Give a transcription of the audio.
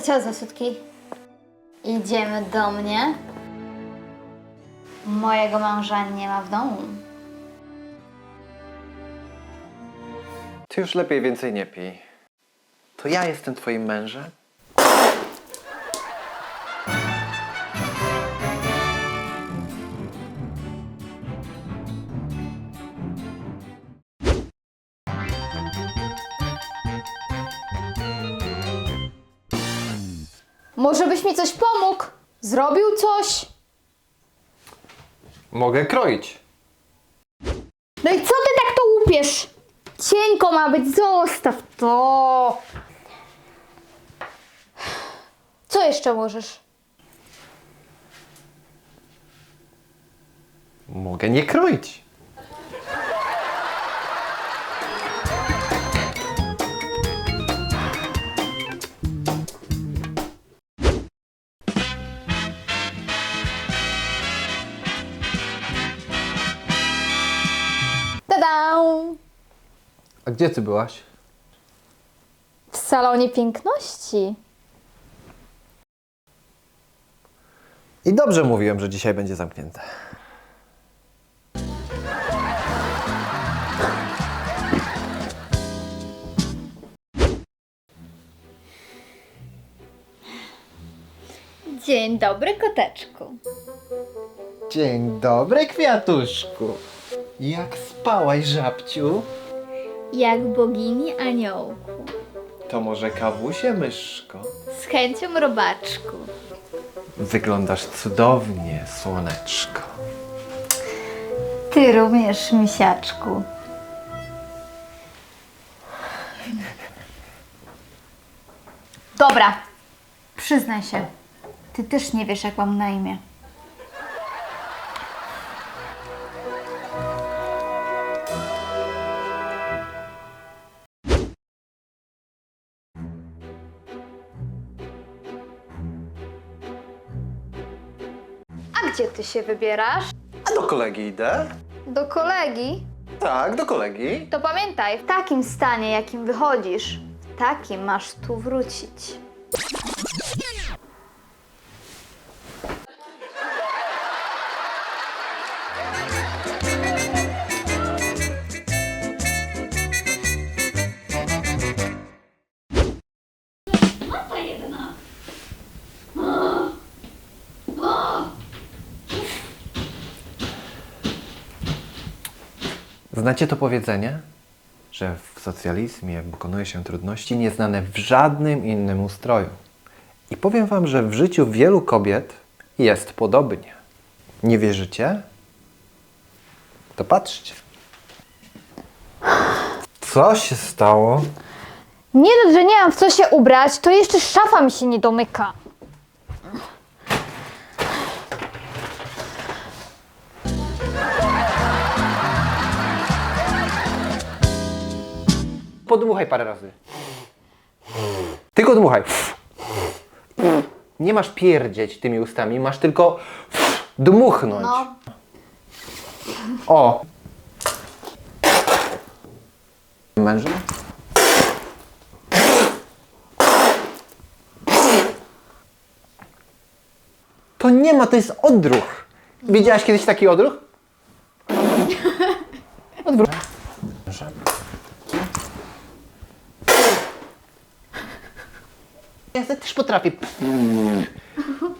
co za sutki? Idziemy do mnie. Mojego męża nie ma w domu. Ty już lepiej więcej nie pij. To ja jestem twoim mężem? Może byś mi coś pomógł? Zrobił coś? Mogę kroić. No i co ty tak to łupiesz? Cienko ma być, zostaw to. Co jeszcze możesz? Mogę nie kroić. A gdzie ty byłaś? W salonie piękności. I dobrze mówiłem, że dzisiaj będzie zamknięte. Dzień dobry, koteczku. Dzień dobry, kwiatuszku. Jak spałaś, żabciu? Jak bogini aniołku. To może kawusie, myszko? Z chęcią robaczku. Wyglądasz cudownie, słoneczko. Ty również, misiaczku. Dobra, przyznaj się. Ty też nie wiesz, jak mam na imię. Gdzie ty się wybierasz? A do kolegi idę? Do kolegi? Tak, do kolegi. To pamiętaj, w takim stanie, jakim wychodzisz, takim masz tu wrócić. Znacie to powiedzenie? Że w socjalizmie pokonuje się trudności nieznane w żadnym innym ustroju. I powiem Wam, że w życiu wielu kobiet jest podobnie. Nie wierzycie? To patrzcie. Co się stało? Nie dość, że nie mam w co się ubrać, to jeszcze szafa mi się nie domyka. Podmuchaj parę razy. Tylko dmuchaj. Nie masz pierdzieć tymi ustami, masz tylko dmuchnąć. No, O! Mężem? To nie ma, to jest odruch. Widziałaś kiedyś taki odruch? Odwrót. Też potrafię.